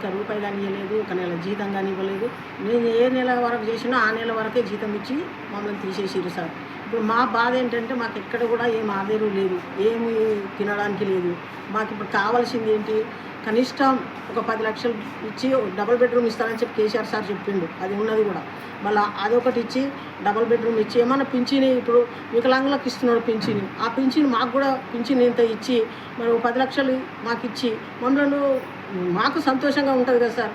ఒక రూపాయి కానీ ఇవ్వలేదు ఒక నెల జీతం కానీ ఇవ్వలేదు. నేను ఏ నెల వరకు చేసినా ఆ నెల వరకే జీతం ఇచ్చి మమ్మల్ని తీసేసారు సార్. ఇప్పుడు మా బాధ ఏంటంటే మాకు ఎక్కడ కూడా ఏం ఆదేరు లేదు ఏమి తినడానికి లేదు. మాకు ఇప్పుడు కావాల్సింది ఏంటి? కనిష్టం ఒక పది లక్షలు ఇచ్చి డబుల్ బెడ్రూమ్ ఇస్తానని చెప్పి కేసీఆర్ సార్ చెప్పిండు. అది ఉన్నది కూడా. మళ్ళీ అదొకటి ఇచ్చి డబుల్ బెడ్రూమ్ ఇచ్చి ఏమన్నా పింఛని ఇప్పుడు వికలాంగులకు ఇస్తున్నాడు పింఛని. ఆ పింఛని మాకు కూడా పింఛని ఇంత ఇచ్చి మరి పది లక్షలు మాకు ఇచ్చి మమ్మల్ని మాకు సంతోషంగా ఉంటుంది కదా సార్.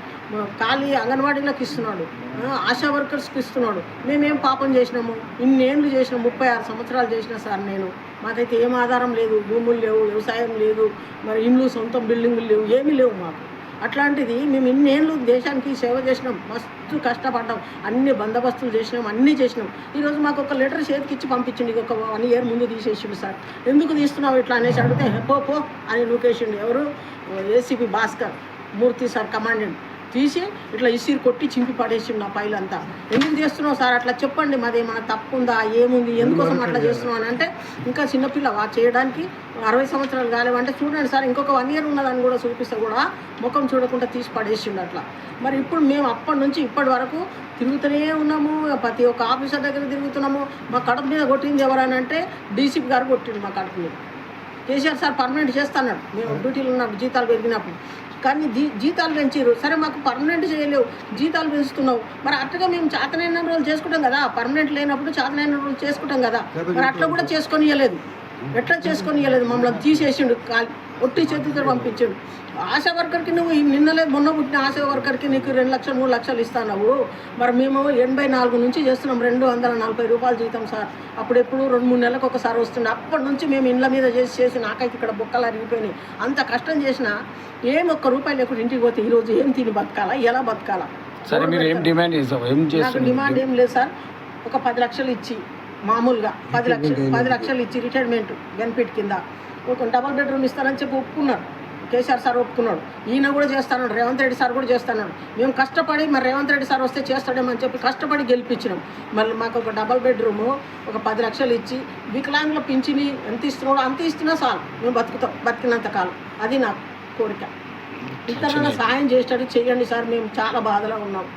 ఖాళీ అంగన్వాడీలకు ఇస్తున్నాడు. ఆశా వర్కర్స్కి ఇస్తున్నాడు. మేమేం పాపం చేసినాము? ఇన్నేళ్ళు చేసినాం ముప్పై ఆరు సంవత్సరాలు చేసిన సార్ నేను. మాకైతే ఏం ఆధారం లేదు భూములు లేవు వ్యవసాయం లేదు మరి ఇండ్లు సొంతం బిల్డింగులు లేవు ఏమీ లేవు మాకు. అట్లాంటిది మేము ఇన్నేళ్ళు దేశానికి సేవ చేసినాం. మస్తు కష్టపడ్డాం. అన్ని బందోబస్తులు చేసినాం అన్నీ చేసినాం. ఈరోజు మాకు ఒక లెటర్ చేతికి ఇచ్చి పంపించింది ఒక వన్ ఇయర్ ముందు తీసేసిండు సార్. ఎందుకు తీస్తున్నావు ఇట్లా అనేసి అడిగితే "హే, పో పో అని లొకేషన్ ఎవరు? A C P Bhaskar Murthy sir commandant. తీసి ఇట్లా ఇసిరి కొట్టి చింపి పడేసిండు నా పైలంతా. ఎందుకు చేస్తున్నావు సార్? అట్లా చెప్పండి మాది ఏమైనా తప్పు ఉందా ఏముంది? ఎందుకోసం అట్లా చేస్తున్నావు? అని అంటే ఇంకా చిన్నపిల్ల వా చేయడానికి అరవై సంవత్సరాలు కాలేవంటే చూడండి సార్ ఇంకొక వన్ ఇయర్ ఉన్నదని కూడా చూపిస్తే కూడా ముఖం చూడకుండా తీసి పడేసిండు అట్లా. మరి ఇప్పుడు మేము అప్పటి నుంచి ఇప్పటి వరకు తిరుగుతూనే ఉన్నాము ప్రతి ఒక్క ఆఫీసర్ దగ్గర తిరుగుతున్నాము. మా కడుపు మీద కొట్టింది ఎవరని అంటే డీసీపీ గారు కొట్టిండు మా కడుపు మీద. కేసీఆర్ సార్ పర్మనెంట్ చేస్తాడు మేము డ్యూటీలో ఉన్నప్పుడు జీతాలు పెరిగినప్పుడు. కానీ జీ జీతాలు పెంచారు సరే మాకు పర్మనెంట్ చేయలేవు. జీతాలు పెంచుతున్నావు. మరి అట్టగా మేము చేతనైన రోజులు చేసుకుంటాం కదా. పర్మనెంట్ లేనప్పుడు చేతనైన రోజులు చేసుకుంటాం కదా. మరి అట్లా కూడా చేసుకొని ఇవ్వలేదు ఎట్లా చేసుకొని ఇవ్వలేదు మమ్మల్ని తీసేసిండు కాలి ఒట్టి చేతితో పంపించాడు. ఆశా వర్కర్కి నువ్వు ఈ నిన్నలే మొన్న పుట్టిన ఆశా వర్కర్కి నీకు రెండు లక్షలు మూడు లక్షలు ఇస్తావు మరి మేము ఎనభై నాలుగు నుంచి చేస్తున్నాం రెండు వందల నలభై రూపాయలు జీతం సార్. అప్పుడు ఎప్పుడు రెండు మూడు నెలలకు ఒకసారి వస్తుండే. అప్పటి నుంచి మేము ఇండ్ల మీద చేసి చేసి నాకైతే ఇక్కడ బొక్కలు అరిగిపోయినాయి. అంత కష్టం చేసినా ఏం ఒక్క రూపాయలు లేకుండా ఇంటికి పోతే ఈరోజు ఏం తిని బతకాలా? ఎలా బతకాలా? సరే మీరు ఏం డిమాండ్ ఏం డిమాండ్ ఏం లేదు సార్. ఒక పది లక్షలు ఇచ్చి మామూలుగా పది లక్షలు పది లక్షలు ఇచ్చి రిటైర్మెంట్ బెనిఫిట్ కింద. ఒక డబల్ బెడ్రూమ్ ఇస్తారని చెప్పి ఒప్పుకున్నాడు. కేసీఆర్ సార్ ఒప్పుకున్నాడు. ఈయన కూడా చేస్తాడు రేవంత్ రెడ్డి సార్ కూడా చేస్తాడు మేము కష్టపడి మరి రేవంత్ రెడ్డి సార్ వస్తే చేస్తాడేమని చెప్పి కష్టపడి గెలిపించినాం. మళ్ళీ మాకు ఒక డబల్ బెడ్రూము ఒక పది లక్షలు ఇచ్చి వికలాంగుల పింఛని ఎంత ఇస్తున్నాడో అంత ఇస్తున్నా చాలు. మేము బతుకుతాం బతికినంత కాలం. అది నా కోరిక. ఇతరులను సాయం చేసేటట్టు చేయండి సార్. మేము చాలా బాధలో ఉన్నాం.